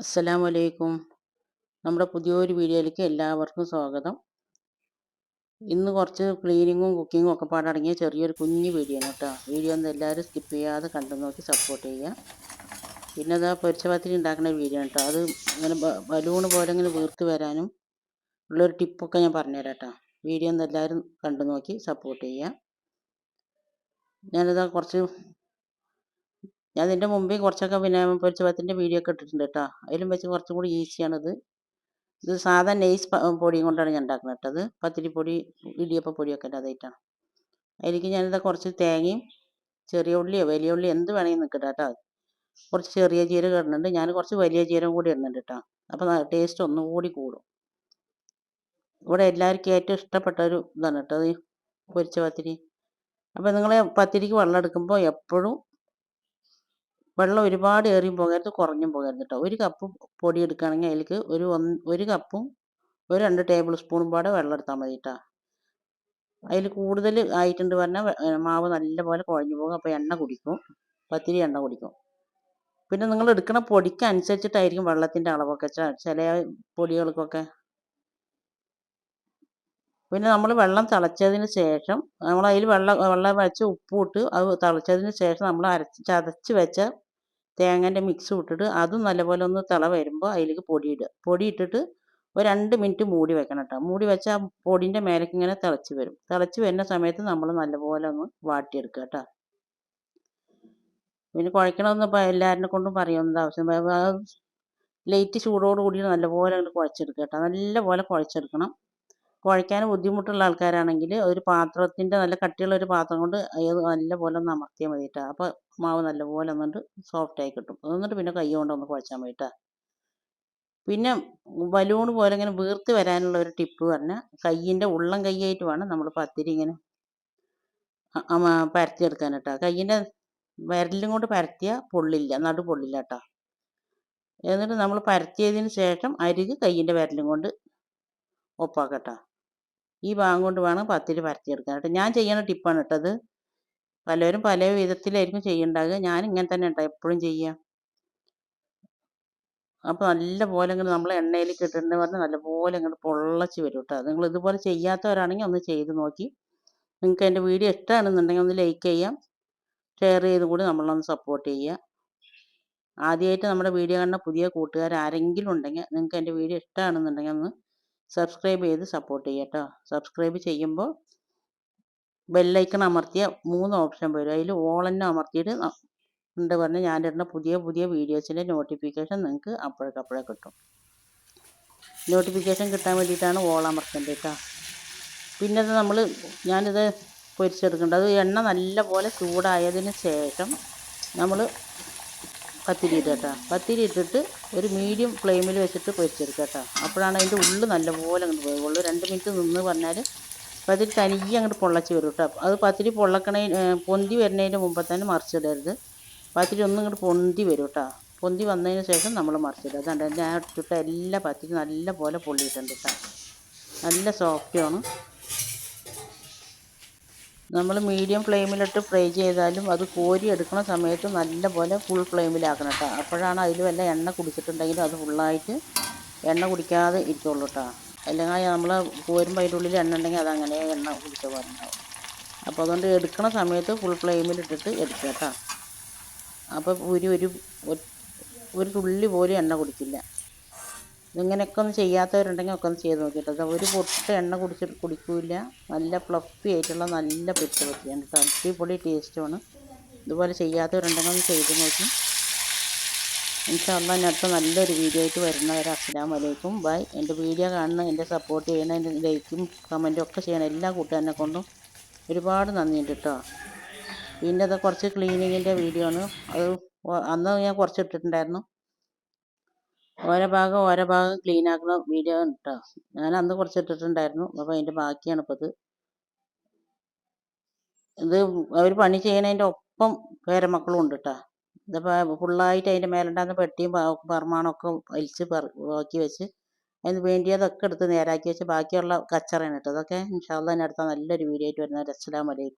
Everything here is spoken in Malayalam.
അസ്സലാമു വലൈക്കും നമ്മുടെ പുതിയൊരു വീഡിയോയിലേക്ക് എല്ലാവർക്കും സ്വാഗതം. ഇന്ന് കുറച്ച് ക്ലീനിങ്ങും കുക്കിങ്ങും ഒക്കെ പാടടങ്ങിയ ചെറിയൊരു കുഞ്ഞു വീഡിയോ ആണ് കേട്ടോ. വീഡിയോ ഒന്നും എല്ലാവരും സ്കിപ്പ് ചെയ്യാതെ കണ്ടു നോക്കി സപ്പോർട്ട് ചെയ്യുക. പിന്നെ അതാ പൊരിച്ചപത്തിരി ഉണ്ടാക്കുന്ന വീഡിയോ കേട്ടോ. അത് ഇങ്ങനെ ബലൂണ് പോലെ ഇങ്ങനെ വീർത്ത് വരാനും ഉള്ളൊരു ടിപ്പൊക്കെ ഞാൻ പറഞ്ഞുതരാം കേട്ടോ. വീഡിയോ ഒന്ന് എല്ലാവരും കണ്ടു നോക്കി സപ്പോർട്ട് ചെയ്യുക. ഞാനിതാ കുറച്ച് ഞാൻ ഇതിന്റെ മുമ്പേ കുറച്ചൊക്കെ പിന്നെ പൊരിച്ചപത്തിന്റെ വീഡിയോ ഒക്കെ ഇട്ടിട്ടുണ്ട് കേട്ടോ. അതിലും വെച്ച് കുറച്ചും കൂടി ഈസിയാണിത്. ഇത് സാധാ നെയ്സ് പൊടിയും കൊണ്ടാണ് ഞാൻ ഉണ്ടാക്കുന്നത് കേട്ടോ. അത് പത്തിരിപ്പൊടി ഇടിയപ്പ പൊടിയൊക്കെ അതായിട്ടാണ് അതിലേക്ക് ഞാനിത് കുറച്ച് തേങ്ങയും ചെറിയ ഉള്ളിയോ വലിയ ഉള്ളിയോ എന്ത് വേണമെങ്കിൽ നിൽക്കട്ടെ കേട്ടോ. കുറച്ച് ചെറിയ ജീരകം ഇടുന്നുണ്ട്. ഞാൻ കുറച്ച് വലിയ ജീരകം കൂടി ഇടുന്നുണ്ട് കേട്ടോ. അപ്പോൾ ടേസ്റ്റ് ഒന്നും കൂടി കൂടും. ഇവിടെ എല്ലാവർക്കും ഏറ്റവും ഇഷ്ടപ്പെട്ട ഒരു ഇതാണ് കേട്ടോ അത് പൊരിച്ച പത്തിരി. അപ്പോൾ നിങ്ങൾ പത്തിരിക്ക് വെള്ളം എടുക്കുമ്പോൾ എപ്പോഴും വെള്ളം ഒരുപാട് ഏറിയും പോകരുത് കുറഞ്ഞും പോകരുത് കേട്ടോ ഒരു കപ്പ് പൊടി എടുക്കുകയാണെങ്കിൽ അതിലേക്ക് ഒരു ഒരു കപ്പും ഒരു രണ്ട് ടേബിൾ സ്പൂണും പാടെ വെള്ളം എടുത്താൽ മതി കേട്ടോ അതിൽ കൂടുതൽ ആയിട്ടുണ്ട് പറഞ്ഞാൽ മാവ് നല്ലപോലെ കുഴഞ്ഞു പോകും അപ്പോൾ എണ്ണ കുടിക്കും. പത്തിരി എണ്ണ കുടിക്കും. പിന്നെ നിങ്ങൾ എടുക്കുന്ന പൊടിക്ക് അനുസരിച്ചിട്ടായിരിക്കും വെള്ളത്തിന്റെ അളവൊക്കെ ചില പൊടികൾക്കൊക്കെ. പിന്നെ നമ്മൾ വെള്ളം തിളച്ചതിന് ശേഷം നമ്മൾ അതിൽ വെള്ളം വെള്ളം വെച്ച് ഉപ്പ് ഇട്ട് അത് തിളച്ചതിന് ശേഷം നമ്മൾ അരച്ച് ചതച്ച് വെച്ച തേങ്ങേന്റെ മിക്സ് ഇട്ടിട്ട് അതും നല്ലപോലെ ഒന്ന് തിള വരുമ്പോൾ അതിലേക്ക് പൊടിയിടുക. പൊടിയിട്ടിട്ട് ഒരു രണ്ട് മിനിറ്റ് മൂടി വെക്കണം കേട്ടോ. മൂടി വെച്ചാൽ ആ പൊടിന്റെ മേലേക്ക് ഇങ്ങനെ തിളച്ച് വരും. തിളച്ച് വരുന്ന സമയത്ത് നമ്മൾ നല്ലപോലെ ഒന്ന് വാട്ടിയെടുക്കുക കേട്ടോ. പിന്നെ കുഴക്കണമെന്ന് ഇപ്പോൾ എല്ലാവരുടെ കൊണ്ടും പറയുന്നത് ആവശ്യം ലൈറ്റ് ചൂടോട് കൂടി നല്ലപോലെ അങ്ങോട്ട് കുഴച്ചെടുക്കുക കേട്ടോ. നല്ലപോലെ കുഴച്ചെടുക്കണം. കുഴയ്ക്കാൻ ബുദ്ധിമുട്ടുള്ള ആൾക്കാരാണെങ്കിൽ ഒരു പാത്രത്തിന്റെ നല്ല കട്ടിയുള്ള ഒരു പാത്രം കൊണ്ട് അത് നല്ലപോലെ ഒന്ന് അമർത്തിയാൽ മതി കേട്ടോ അപ്പോൾ മാവ് നല്ലപോലെ എന്നിട്ട് സോഫ്റ്റായി കിട്ടും. എന്നിട്ട് പിന്നെ കൈ കൊണ്ട് ഒന്ന് കുഴച്ചാൽ മതി കേട്ടോ പിന്നെ ബലൂൺ പോലെ ഇങ്ങനെ വീർത്ത് വരാനുള്ള ഒരു ടിപ്പ് പറഞ്ഞാൽ കയ്യിന്റെ ഉള്ളം കൈയായിട്ട് വേണം നമ്മൾ പത്തിരി ഇങ്ങനെ പരത്തിയെടുക്കാൻ കേട്ടോ കയ്യിന്റെ വിരലും കൊണ്ട് പരത്തിയാൽ പൊള്ളില്ല നടു പൊള്ളില്ല കേട്ടോ എന്നിട്ട് നമ്മൾ പരത്തിയതിന് ശേഷം അരിക് കയ്യിന്റെ വിരലും കൊണ്ട് ഒപ്പാക്കട്ടോ ഈ ഭാഗം കൊണ്ട് വേണം പത്തിരി പരത്തിയെടുക്കാൻ കേട്ടോ. ഞാൻ ചെയ്യുന്ന ടിപ്പാണ് കേട്ടത് പലരും പല വിധത്തിലായിരിക്കും ചെയ്യുണ്ടാകുക ഞാൻ ഇങ്ങനെ തന്നെ കേട്ടോ എപ്പോഴും ചെയ്യുക അപ്പോൾ നല്ല പോലെ ഇങ്ങനെ നമ്മൾ എണ്ണയിലേക്ക് ഇട്ടിട്ടുണ്ട് പറഞ്ഞാൽ നല്ലപോലെ ഇങ്ങോട്ട് പൊള്ളച്ച് വരും കേട്ടോ. നിങ്ങൾ ഇതുപോലെ ചെയ്യാത്തവരാണെങ്കിൽ ഒന്ന് ചെയ്ത് നോക്കി. നിങ്ങൾക്ക് എന്റെ വീഡിയോ ഇഷ്ടമാണെന്നുണ്ടെങ്കിൽ ഒന്ന് ലൈക്ക് ചെയ്യാം. ഷെയർ ചെയ്ത് കൂടി നമ്മളൊന്ന് സപ്പോർട്ട് ചെയ്യുക ആദ്യമായിട്ട് നമ്മുടെ വീഡിയോ കാണുന്ന പുതിയ കൂട്ടുകാർ ആരെങ്കിലും ഉണ്ടെങ്കിൽ നിങ്ങൾക്ക് എന്റെ വീഡിയോ ഇഷ്ടമാണെന്നുണ്ടെങ്കിൽ ഒന്ന് സബ്സ്ക്രൈബ് ചെയ്ത് സപ്പോർട്ട് ചെയ്യുക കേട്ടോ സബ്സ്ക്രൈബ് ചെയ്യുമ്പോൾ ബെല്ലൈക്കൺ അമർത്തിയ മൂന്ന് ഓപ്ഷൻ വരും. അതിൽ ഓൾ തന്നെ അമർത്തിയിട്ട് ഉണ്ട് പറഞ്ഞ് ഞാനിടുന്ന പുതിയ പുതിയ വീഡിയോസിന്റെ നോട്ടിഫിക്കേഷൻ നിങ്ങൾക്ക് അപ്പോഴേക്കപ്പോഴേ കിട്ടും. നോട്ടിഫിക്കേഷൻ കിട്ടാൻ വേണ്ടിയിട്ടാണ് ഓൾ അമർത്തേണ്ടത് കേട്ടോ പിന്നെ അത് നമ്മൾ ഞാനിത് പൊരിച്ചെടുക്കേണ്ടത് എണ്ണ നല്ലപോലെ ചൂടായതിന് ശേഷം നമ്മൾ പത്തിരി ഇടുക കേട്ടോ പത്തിരി ഇട്ടിട്ട് ഒരു മീഡിയം ഫ്ലെയിമിൽ വെച്ചിട്ട് പൊരിച്ചെടുക്കുക കേട്ടോ. അപ്പോഴാണ് അതിന്റെ ഉള്ളിൽ നല്ലപോലെ അങ്ങോട്ട് വേവുള്ളൂ രണ്ട് മിനിറ്റ് നിന്ന് പറഞ്ഞാൽ പത്തിരി തനിയെ അങ്ങോട്ട് പൊള്ളച്ച് വരും കേട്ടോ. അത് പത്തിരി പൊള്ളക്കണേ പൊന്തി വരുന്നതിന്റെ മുമ്പ് തന്നെ മറിച്ചിടരുത്. പത്തിരി ഒന്നും ഇങ്ങോട്ട് പൊന്തി വരും കേട്ടോ. പൊന്തി വന്നതിന് ശേഷം നമ്മൾ മറിച്ചിടുക. അതുകൊണ്ട് ഞാൻ ഇട്ടിട്ട് എല്ലാ പത്തിരി നല്ല പോലെ പൊള്ളിയിട്ടുണ്ട് കേട്ടോ. നല്ല സോഫ്റ്റുമാണ് നമ്മൾ മീഡിയം ഫ്ലെയിമിലിട്ട് ഫ്രൈ ചെയ്താലും അത് കോരി എടുക്കുന്ന സമയത്ത് നല്ലപോലെ ഫുൾ ഫ്ലെയിമിലാക്കണം കേട്ടോ അപ്പോഴാണ് അതിൽ വല്ല എണ്ണ കുടിച്ചിട്ടുണ്ടെങ്കിലും അത് ഫുള്ളായിട്ട് എണ്ണ കുടിക്കാതെ ഇരിക്കുള്ളൂ കേട്ടോ അല്ലെങ്കിൽ നമ്മൾ കോരുമ്പോൾ അതിന്റെ ഉള്ളിൽ എണ്ണ ഉണ്ടെങ്കിൽ അതങ്ങനെ എണ്ണ കുടിച്ച പോലെ ഉണ്ടാവും. അപ്പോൾ അതുകൊണ്ട് എടുക്കണ സമയത്ത് ഫുൾ ഫ്ലെയിമിലിട്ടിട്ട് എടുക്കുക കേട്ടോ അപ്പോൾ ഒരു ഒരു ഒരു തുള്ളി പോലും എണ്ണ കുടിക്കില്ല ഇങ്ങനെയൊക്കെ ഒന്ന് ചെയ്യാത്തവരുണ്ടെങ്കിൽ ഒക്കെ ഒന്ന് ചെയ്ത് നോക്കിയിട്ട്. ഒരു പൊട്ട് എണ്ണ കുടിച്ചിട്ട് കുടിക്കില്ല. നല്ല ഫ്ലഫി ആയിട്ടുള്ള നല്ല പെറ്റ് പറ്റിയാണ് കേട്ടോ. അടിപൊളി ടേസ്റ്റുമാണ് ഇതുപോലെ ചെയ്യാത്തവരുണ്ടെങ്കിൽ ഒന്ന് ചെയ്ത് നോക്കി. ഇൻഷാല്ല അടുത്ത നല്ലൊരു വീഡിയോ ആയിട്ട് വരുന്നവരെ അസ്സാം വലൈക്കും ബൈ എന്റെ വീഡിയോ കാണുന്ന എന്റെ സപ്പോർട്ട് ചെയ്യണ എന്റെ ലൈക്കും കമന്റും ഒക്കെ ചെയ്യണം എല്ലാ കൂട്ടുകാരനെ കൊണ്ടും ഒരുപാട് നന്ദിയുണ്ട് കേട്ടോ. പിന്നെ അത് കുറച്ച് ക്ലീനിങ്ങിന്റെ വീഡിയോ ആണ്. അത് അന്ന് ഞാൻ കുറച്ച് ഇട്ടിട്ടുണ്ടായിരുന്നു. ഓരോ ഭാഗം ഓരോ ഭാഗം ക്ലീൻ ആക്കുന്ന വീഡിയോ കേട്ടോ ഞാൻ അന്ന് കുറച്ച് ഇട്ടിട്ടുണ്ടായിരുന്നു അപ്പോൾ അതിന്റെ ബാക്കിയാണ് ഇപ്പോൾ ഇത് ഇത് അവർ പണി ചെയ്യണതിന്റെ ഒപ്പം പേരമക്കളും ഉണ്ട് കേട്ടോ ഇതിപ്പോൾ ഫുള്ളായിട്ട് അതിന്റെ മേലുണ്ടാകുന്ന പെട്ടിയും പറമാണമൊക്കെ വലിച്ച് ബാക്കി വെച്ച് അതിന് വേണ്ടിയതൊക്കെ എടുത്ത് നേരാക്കി വെച്ച് ബാക്കിയുള്ള കച്ചറയാണ് കേട്ടോ അതൊക്കെ ഇൻഷാല്ല അടുത്ത നല്ലൊരു വീഡിയോ ആയിട്ട് വരുന്നത് അസ്സലാമലൈക്കും